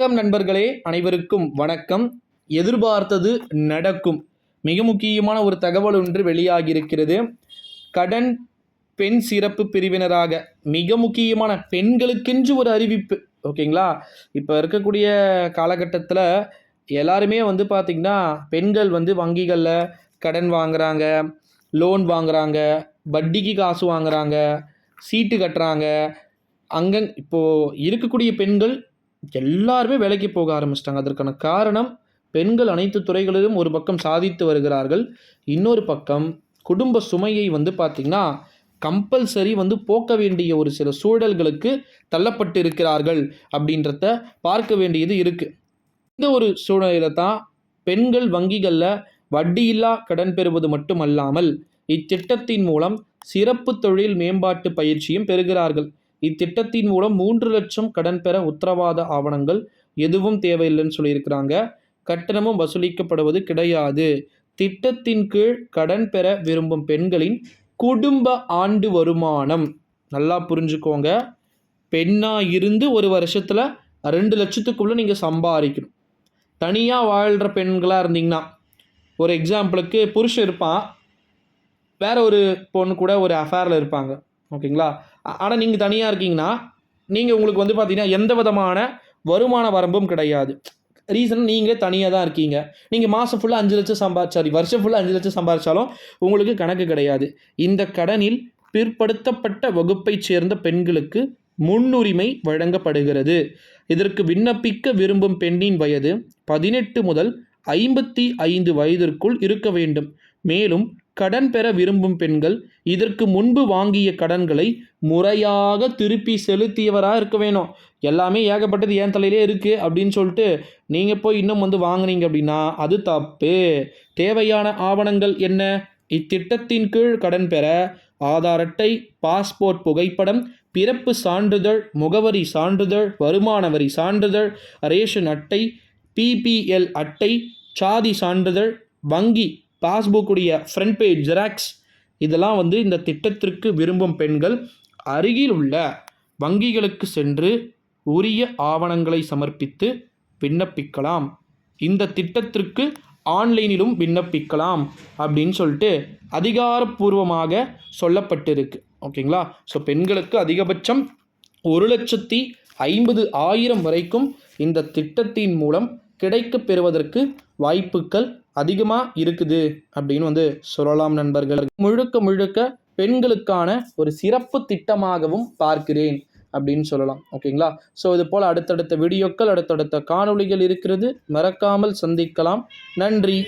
வணக்கம் நண்பர்களே அனைவருக்கும் வணக்கம். எதிர்பார்த்தது நடக்கும். மிக முக்கியமான ஒரு தகவல் ஒன்று வெளியாகியிருக்கிறது. கடன் பெண் சிறப்பு பிரிவினராக மிக முக்கியமான பெண்களுக்கென்று ஒரு அறிவிப்பு. ஓகேங்களா? இப்போ இருக்கக்கூடிய காலகட்டத்தில் எல்லாருமே வந்து பார்த்திங்கன்னா பெண்கள் வந்து வங்கிகளில் கடன் வாங்குறாங்க லோன் வாங்குறாங்க வட்டிக்கு காசு வாங்குறாங்க சீட்டு கட்டுறாங்க. அங்கே இப்போது இருக்கக்கூடிய பெண்கள் எல்லாருமே வேலைக்கு போக ஆரம்பிச்சிட்டாங்க. அதற்கான காரணம் பெண்கள் அனைத்து துறைகளிலும் ஒரு பக்கம் சாதித்து வருகிறார்கள். இன்னொரு பக்கம் குடும்ப சுமையை வந்து பார்த்திங்கன்னா கம்பல்சரி வந்து போக்க வேண்டிய ஒரு சில சூழல்களுக்கு தள்ளப்பட்டு இருக்கிறார்கள் அப்படின்றத பார்க்க வேண்டியது இருக்குது இந்த ஒரு சூழ்நிலையில் தான் பெண்கள் வங்கிகளில் வட்டியில்லா கடன் பெறுவது மட்டுமல்லாமல் இத்திட்டத்தின் மூலம் சிறப்பு தொழில் மேம்பாட்டு பயிற்சியும் பெறுகிறார்கள். இத்திட்டத்தின் மூலம் மூன்று லட்சம் கடன் பெற உத்தரவாத ஆவணங்கள் எதுவும் தேவையில்லைன்னு சொல்லியிருக்கிறாங்க. கட்டணமும் வசூலிக்கப்படுவது கிடையாது. திட்டத்தின் கீழ் கடன் பெற விரும்பும் பெண்களின் குடும்ப ஆண்டு வருமானம். நல்லா புரிஞ்சுக்கோங்க. பெண்ணாக இருந்து ஒரு வருஷத்தில் ரெண்டு லட்சத்துக்குள்ளே நீங்கள் சம்பாதிக்கணும். தனியாக வாழ்கிற பெண்களாக இருந்தீங்கன்னா ஒரு எக்ஸாம்பிளுக்கு புருஷன் இருப்பான். வேற ஒரு பொண்ணு கூட ஒரு அஃபேரில் இருப்பாங்க. ஓகேங்களா? ஆனால் நீங்கள் தனியாக இருக்கீங்கன்னா நீங்கள் உங்களுக்கு வந்து பார்த்தீங்கன்னா எந்த விதமான வருமான வரம்பும் கிடையாது. ரீசன் நீங்களே தனியாக தான் இருக்கீங்க. நீங்கள் மாதம் ஃபுல்லாக அஞ்சு லட்சம் சம்பாதிச்சாரி வருஷம் ஃபுல்லாக அஞ்சு லட்சம் சம்பாதிச்சாலும் உங்களுக்கு கணக்கு கிடையாது. இந்த கடனில் பிற்படுத்தப்பட்ட வகுப்பைச் சேர்ந்த பெண்களுக்கு முன்னுரிமை வழங்கப்படுகிறது. இதற்கு விண்ணப்பிக்க விரும்பும் பெண்ணின் வயது பதினெட்டு முதல் ஐம்பத்தி ஐந்து வயதிற்குள் இருக்க வேண்டும். மேலும் கடன் பெற விரும்பும் பெண்கள் இதற்கு முன்பு வாங்கிய கடன்களை முறையாக திருப்பி செலுத்தியவராக இருக்க வேணும். எல்லாமே ஏகப்பட்டது ஏன் தலையிலே இருக்குது அப்படின்னு சொல்லிட்டு நீங்கள் போய் இன்னும் வந்து வாங்குனீங்க அப்படின்னா அது தப்பு. தேவையான ஆவணங்கள் என்ன? இத்திட்டத்தின் கீழ் கடன் பெற ஆதார் அட்டை பாஸ்போர்ட் புகைப்படம் பிறப்பு சான்றிதழ் முகவரி சான்றிதழ் வருமான வரி சான்றிதழ் ரேஷன் அட்டை பிபிஎல் அட்டை சாதி சான்றிதழ் வங்கி பாஸ்புக்குடைய ஃப்ரண்ட் பேஜ் ஜெராக்ஸ் இதெல்லாம் வந்து இந்த திட்டத்திற்கு விரும்பும் பெண்கள் அருகில் உள்ள வங்கிகளுக்கு சென்று உரிய ஆவணங்களை சமர்ப்பித்து விண்ணப்பிக்கலாம். இந்த திட்டத்திற்கு ஆன்லைனிலும் விண்ணப்பிக்கலாம் அப்படின்னு சொல்லிட்டு அதிகாரப்பூர்வமாக சொல்லப்பட்டிருக்கு. ஓகேங்களா? ஸோ பெண்களுக்கு அதிகபட்சம் ஒரு லட்சத்தி ஐம்பது ஆயிரம் வரைக்கும் இந்த திட்டத்தின் மூலம் கிடைக்கப் பெறுவதற்கு வாய்ப்புகள் அதிகமாக இருக்குது அப்படின்னு வந்து சொல்லலாம் நண்பர்கள். முழுக்க முழுக்க பெண்களுக்கான ஒரு சிறப்பு திட்டமாகவும் பார்க்கிறேன் அப்படின்னு சொல்லலாம். ஓகேங்களா ஸோ இது போல் அடுத்தடுத்த வீடியோக்கள் அடுத்தடுத்த காணொளிகள் இருக்கிறது. மறக்காமல் சந்திக்கலாம். நன்றி.